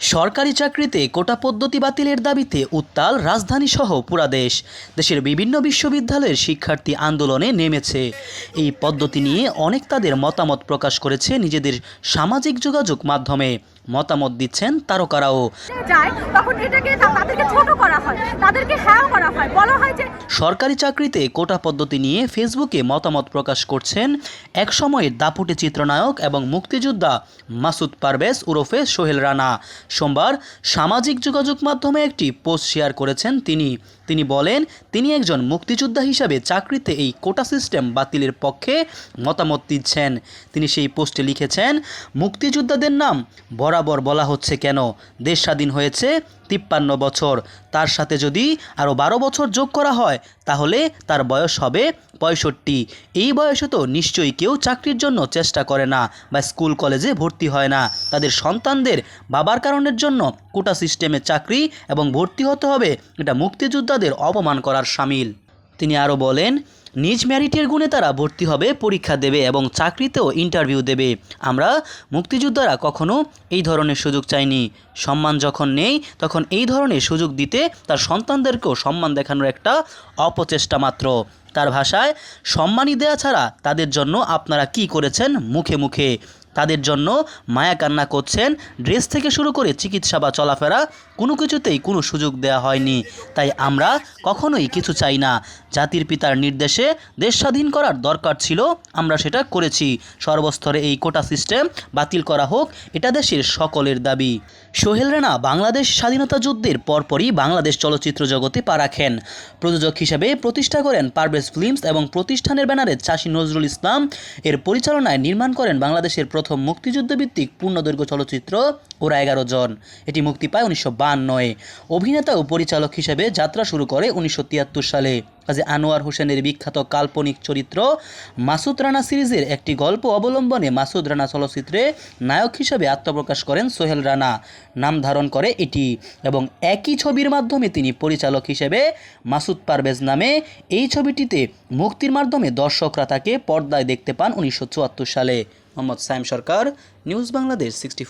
সরকারি চাকরিতে কোটা পদ্ধতি বাতিলের দাবিতে উত্তাল রাজধানী সহ পুরা দেশ। দেশের বিভিন্ন বিশ্ববিদ্যালয়ের শিক্ষার্থী আন্দোলনে নেমেছে। এই পদ্ধতি নিয়ে অনেক তাদের মতামত প্রকাশ করেছে নিজেদের সামাজিক যোগাযোগ মাধ্যমে। মতামত দিচ্ছেন তারকারাও। তখন এটাকে তাদেরকে ছোট করা তাদেরকে হ্যাও করা হয়। বলা হয় যে সরকারি চাকরিতে কোটা পদ্ধতি নিয়ে ফেসবুকে মতামত প্রকাশ করছেন এক সময়ের দাপুটে চিত্রনায়ক এবং মুক্তিযোদ্ধা মাসুদ পারভেজ ওরফে সোহেল রানা। সোমবার সামাজিক যোগাযোগ মাধ্যমে একটি পোস্ট শেয়ার করেছেন তিনি। তিনি বলেন, তিনি একজন মুক্তিযোদ্ধা হিসাবে চাকরিতে এই কোটা সিস্টেম বাতিলের পক্ষে মতামত দিচ্ছেন। তিনি সেই পোস্টে লিখেছেন, মুক্তিযোদ্ধাদের নাম বরাবর বলা হচ্ছে কেন? দেশ স্বাধীন হয়েছে তিপ্পান্ন বছর। তার সাথে যদি আরও বারো বছর যোগ করা হয়, তাহলে তার বয়স হবে পঁয়ষট্টি। এই বয়সে তো নিশ্চয়ই কেউ চাকরির জন্য চেষ্টা করে না বা স্কুল, কলেজে ভর্তি হয় না। তাদের সন্তানদের বাবার কারণের জন্য কোটা সিস্টেমে চাকরি এবং ভর্তি হতে হবে। এটা মুক্তিযোদ্ধাদের অপমান করার সামিল। তিনি আরও বলেন, নিজ ম্যারিটের গুণে তারা ভর্তি হবে, পরীক্ষা দেবে এবং চাকরিতেও ইন্টারভিউ দেবে। আমরা মুক্তিযোদ্ধারা কখনো এই ধরনের সুযোগ চাইনি। সম্মান যখন নেই, তখন এই ধরনের সুযোগ দিতে তার সন্তানদেরকেও সম্মান দেখানোর একটা অপচেষ্টা মাত্র। তার ভাষায়, সম্মানই দেয়া ছাড়া তাদের জন্য আপনারা কি করেছেন মুখে মুখে। তাদের জন্য মায়া কান্না করছেন। ড্রেস থেকে শুরু করে চিকিৎসা বা চলাফেরা কোনো কিছুতেই কোনো সুযোগ দেওয়া হয়নি। তাই আমরা কখনোই কিছু চাই না। জাতির পিতার নির্দেশে দেশ স্বাধীন করার দরকার ছিল, আমরা সেটা করেছি। সর্বস্তরে এই কোটা সিস্টেম বাতিল করা হোক, এটা দেশের সকলের দাবি। সোহেল রানা বাংলাদেশ স্বাধীনতা যুদ্ধের পরপরই বাংলাদেশ চলচ্চিত্র জগতে পা রাখেন। প্রযোজক হিসেবে প্রতিষ্ঠা করেন পারভেজ ফিল্মস এবং প্রতিষ্ঠানের ব্যানারে চাষী নজরুল ইসলাম। এর পরিচালনায় নির্মাণ করেন বাংলাদেশের প্রথম মুক্তিযুদ্ধভিত্তিক পূর্ণদৈর্ঘ্য চলচ্চিত্র ওরা এগারো জন। এটি মুক্তি পায় উনিশশো বান্নয় অভিনেতা ও পরিচালক হিসেবে যাত্রা শুরু করে উনিশশো তিয়াত্তর সালে। কাজী আনোয়ার হোসেনের বিখ্যাত কাল্পনিক চরিত্র মাসুদ রানা সিরিজের একটি গল্প অবলম্বনে মাসুদ রানা চলচ্চিত্রে নায়ক হিসেবে আত্মপ্রকাশ করেন সোহেল রানা। নাম ধারণ করে এটি এবং একই ছবির মাধ্যমে তিনি পরিচালক হিসেবে মাসুদ পারভেজ নামে এই ছবিটিতে মুক্তির মাধ্যমে দর্শকরা তাকে পর্দায় দেখতে পান উনিশশো চুয়াত্তর সালে। Mohammad Saim Sarkar news Bangladesh sixty